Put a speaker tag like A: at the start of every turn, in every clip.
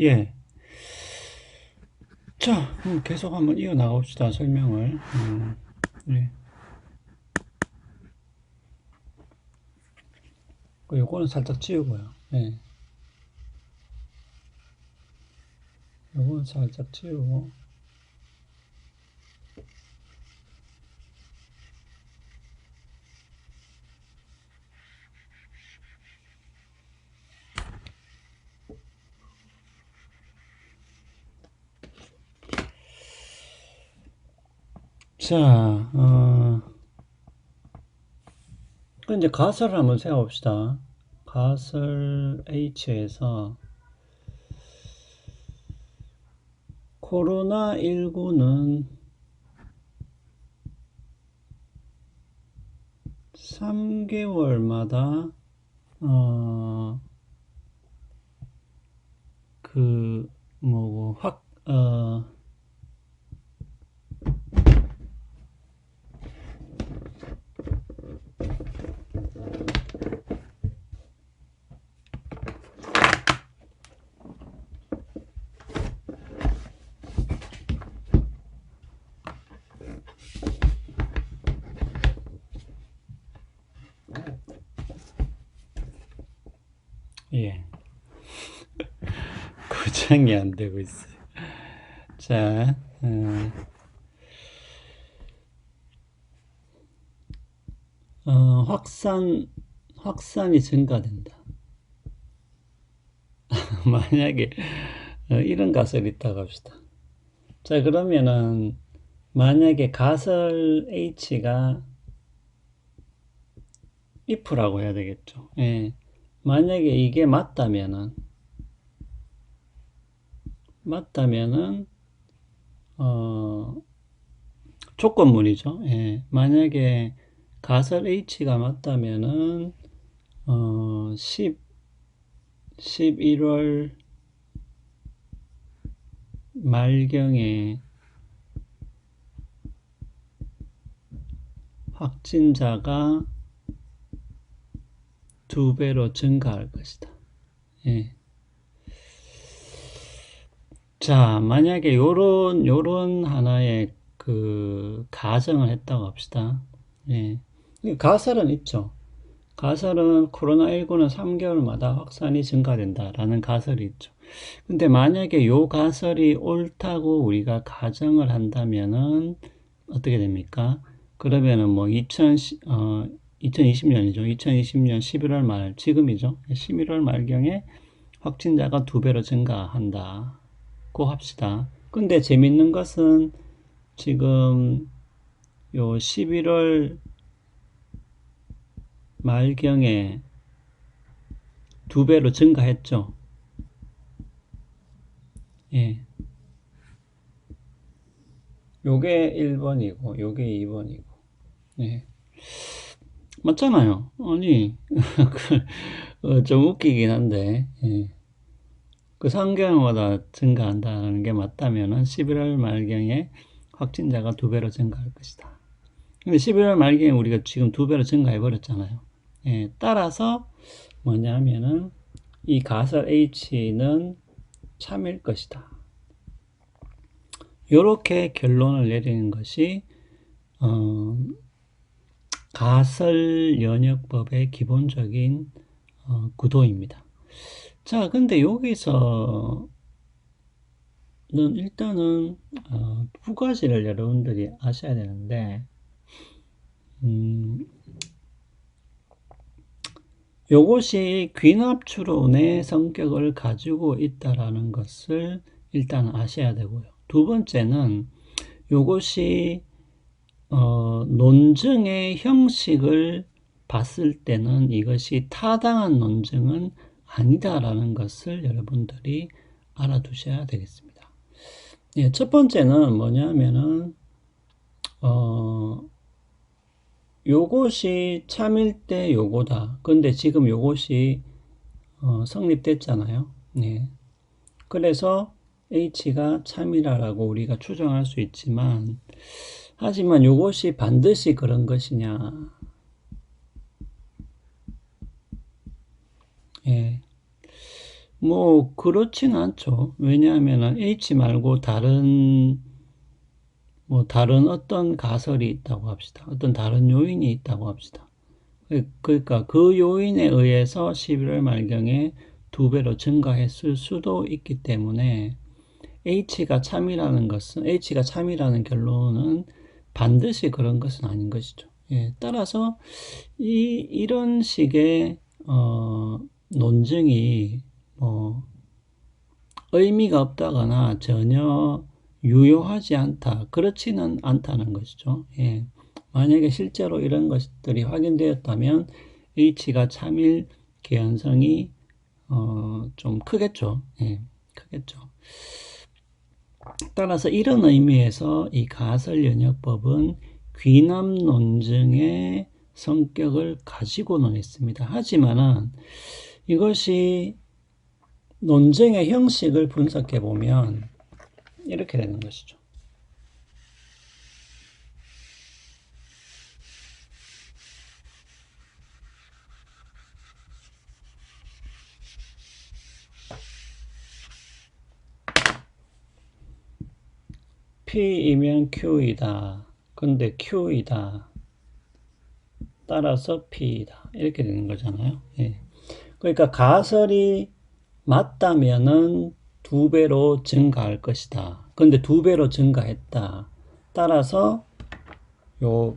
A: 예. 자, 계속 한번 이어 나갑시다. 설명을. 음, 예. 그 요거는 살짝 지우고요. 예. 요거는 살짝 지우고. 자, 어, 그 이제 가설을 한번 세워봅시다. 가설 H에서 코로나19는 3개월마다 어, 그 뭐고 확 어, 예. 고장이 안 되고 있어요. 자, 어, 어, 확산, 확산이 증가된다. 만약에 어, 이런 가설이 있다고 합시다. 자, 그러면은 만약에 가설 H가 if라고 해야 되겠죠. 예. 만약에 이게 맞다면은 맞다면은 어 조건문이죠. 예. 만약에 가설 H가 맞다면은 어 10, 11월 말경에 확진자가 두 배로 증가할 것이다. 예. 자, 만약에 요런, 요런 하나의 그 가정을 했다고 합시다. 예. 가설은 있죠. 가설은 코로나19는 3개월마다 확산이 증가된다라는 가설이 있죠. 근데 만약에 요 가설이 옳다고 우리가 가정을 한다면은 어떻게 됩니까? 그러면은 뭐 2000, 어, 2020년이죠. 2020년 11월 말, 지금이죠. 11월 말경에 확진자가 두 배로 증가한다고 합시다. 근데 재밌는 것은 지금 요 11월 말경에 두 배로 증가했죠. 예. 요게 1번이고, 요게 2번이고. 예. 맞잖아요. 아니, 그, 어, 좀 웃기긴 한데, 예. 그 3개월마다 증가한다는 게 맞다면은 11월 말경에 확진자가 두 배로 증가할 것이다. 근데 11월 말경에 우리가 지금 두 배로 증가해 버렸잖아요. 예, 따라서 뭐냐 하면은 이 가설 H는 참일 것이다. 이렇게 결론을 내리는 것이 어, 가설 연역법의 기본적인 어, 구도입니다. 자, 근데 여기서는 일단은 어, 두 가지를 여러분들이 아셔야 되는데 음, 요것이 귀납추론의 성격을 가지고 있다라는 것을 일단 아셔야 되고요. 두 번째는 요것이 어, 논증의 형식을 봤을 때는 이것이 타당한 논증은 아니다라는 것을 여러분들이 알아두셔야 되겠습니다. 예, 첫 번째는 뭐냐면은 어, 요것이 참일 때 요거다. 근데 지금 요것이 어, 성립됐잖아요. 네. 그래서 H가 참이라고 우리가 추정할 수 있지만 하지만 요것이 반드시 그런 것이냐 예. 뭐 그렇지는 않죠. 왜냐하면은 H 말고 다른 뭐 다른 어떤 가설이 있다고 합시다. 어떤 다른 요인이 있다고 합시다. 그- 그러니까 그 요인에 의해서 11월 말경에 두 배로 증가했을 수도 있기 때문에 H가 참이라는 것은 H가 참이라는 결론은 반드시 그런 것은 아닌 것이죠. 예, 따라서 이 이런 식의 어, 논증이 뭐 의미가 없다거나 전혀 유효하지 않다 그렇지는 않다는 것이죠. 예. 만약에 실제로 이런 것들이 확인되었다면 H가 참일 개연성이 어, 좀 크겠죠. 예, 크겠죠. 따라서 이런 의미에서 이 가설연역법은 귀남 논증의 성격을 가지고는 있습니다. 하지만은 이것이 논증의 형식을 분석해 보면 이렇게 되는 것이죠. P이면 Q이다. 근데 Q이다. 따라서 P이다. 이렇게 되는 거잖아요. 예. 그러니까 가설이 맞다면은 두 배로 증가할 것이다. 근데 두 배로 증가했다. 따라서 요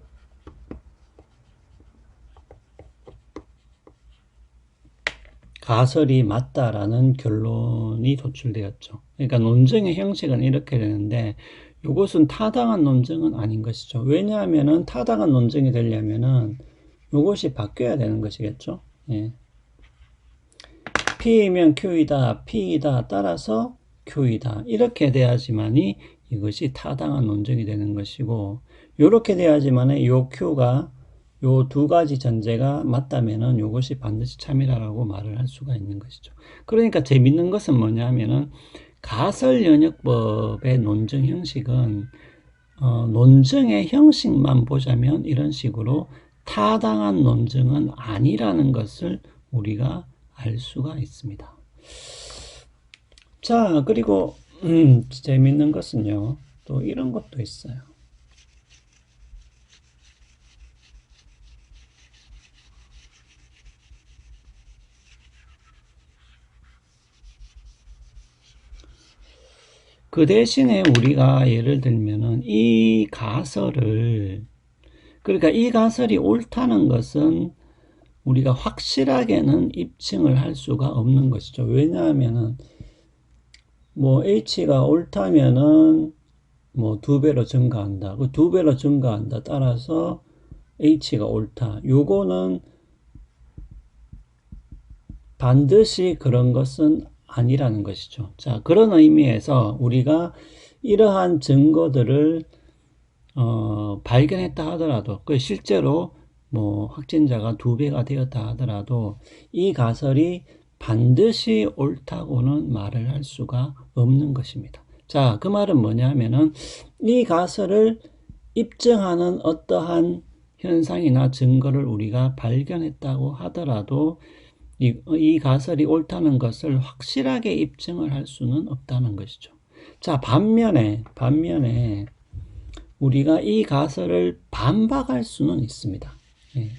A: 가설이 맞다라는 결론이 도출되었죠. 그러니까 논증의 형식은 이렇게 되는데 이것은 타당한 논증은 아닌 것이죠. 왜냐하면은 타당한 논증이 되려면은 이것이 바뀌어야 되는 것이겠죠. 예. P이면 Q이다, P이다, 따라서 Q이다. 이렇게 돼야지만이 이것이 타당한 논증이 되는 것이고, 이렇게 돼야지만은 요 Q가 요두 가지 전제가 맞다면은 이것이 반드시 참이라고 말을 할 수가 있는 것이죠. 그러니까 재밌는 것은 뭐냐면은 가설 연역법의 논증 형식은 어, 논증의 형식만 보자면 이런 식으로 타당한 논증은 아니라는 것을 우리가 알 수가 있습니다. 자, 그리고 음, 재밌는 것은요. 또 이런 것도 있어요. 그 대신에 우리가 예를 들면은 이 가설을 그러니까 이 가설이 옳다는 것은 우리가 확실하게는 입증을 할 수가 없는 것이죠. 왜냐하면은 뭐 H가 옳다면은 뭐 두 배로 증가한다. 그 두 배로 증가한다. 따라서 H가 옳다. 요거는 반드시 그런 것은 아니라는 것이죠. 자, 그런 의미에서 우리가 이러한 증거들을 어, 발견했다 하더라도 그 실제로 뭐 확진자가 두 배가 되었다 하더라도 이 가설이 반드시 옳다고는 말을 할 수가 없는 것입니다. 자, 그 말은 뭐냐면은 이 가설을 입증하는 어떠한 현상이나 증거를 우리가 발견했다고 하더라도 이, 이 가설이 옳다는 것을 확실하게 입증을 할 수는 없다는 것이죠. 자, 반면에, 반면에, 우리가 이 가설을 반박할 수는 있습니다. 예.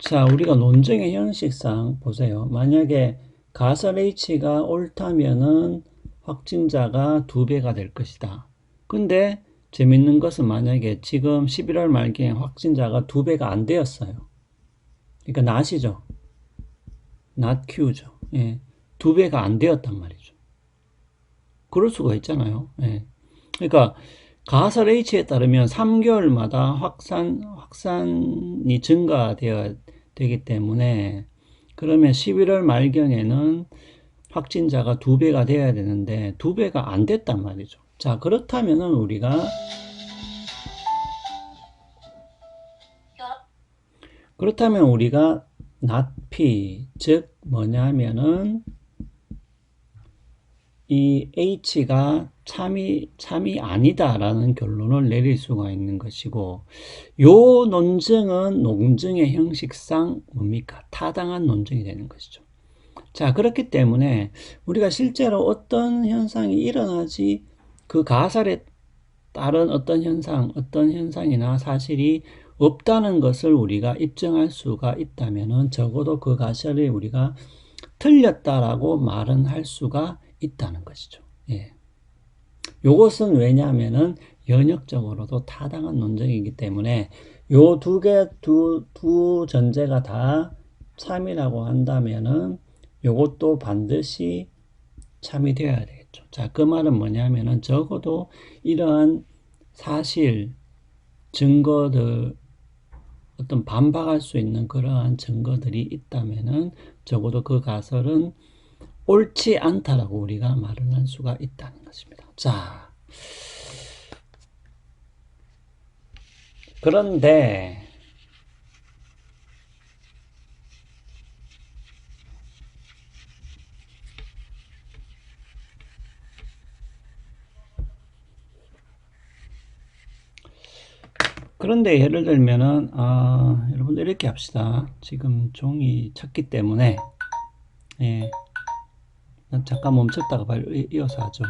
A: 자, 우리가 논증의 형식상 보세요. 만약에 가설 H가 옳다면은 확진자가 두 배가 될 것이다. 근데 재밌는 것은 만약에 지금 11월 말기에 확진자가 두 배가 안 되었어요. 그러니까 낫이죠. 낫 Q죠. 예. 두 배가 안 되었단 말이죠. 그럴 수가 있잖아요. 예. 그러니까 가설 H에 따르면 3개월마다 확산 확산이 증가되어 되기 때문에 그러면 11월 말경에는 확진자가 두 배가 돼야 되는데 두 배가 안 됐단 말이죠. 자, 그렇다면은 우리가 그렇다면 우리가 P 즉 뭐냐면은 이 H가 참이, 참이 아니다라는 결론을 내릴 수가 있는 것이고, 요 논증은 논증의 형식상 뭡니까? 타당한 논증이 되는 것이죠. 자, 그렇기 때문에 우리가 실제로 어떤 현상이 일어나지 그 가설에 따른 어떤 현상, 어떤 현상이나 사실이 없다는 것을 우리가 입증할 수가 있다면은 적어도 그 가설이 우리가 틀렸다라고 말은 할 수가 있다는 것이죠. 예. 요것은 왜냐하면은 연역적으로도 타당한 논증이기 때문에 요 두 개, 두, 두 전제가 다 참이라고 한다면은 요것도 반드시 참이 되어야 되겠죠. 자, 그 말은 뭐냐면은 적어도 이러한 사실, 증거들, 어떤 반박할 수 있는 그러한 증거들이 있다면은 적어도 그 가설은 옳지 않다라고 우리가 말을 할 수가 있다는 것입니다. 자, 그런데 그런데 예를 들면은 아, 여러분들 이렇게 합시다. 지금 종이 찼기 때문에 예, 잠깐 멈췄다가 바로 이- 이어서 하죠.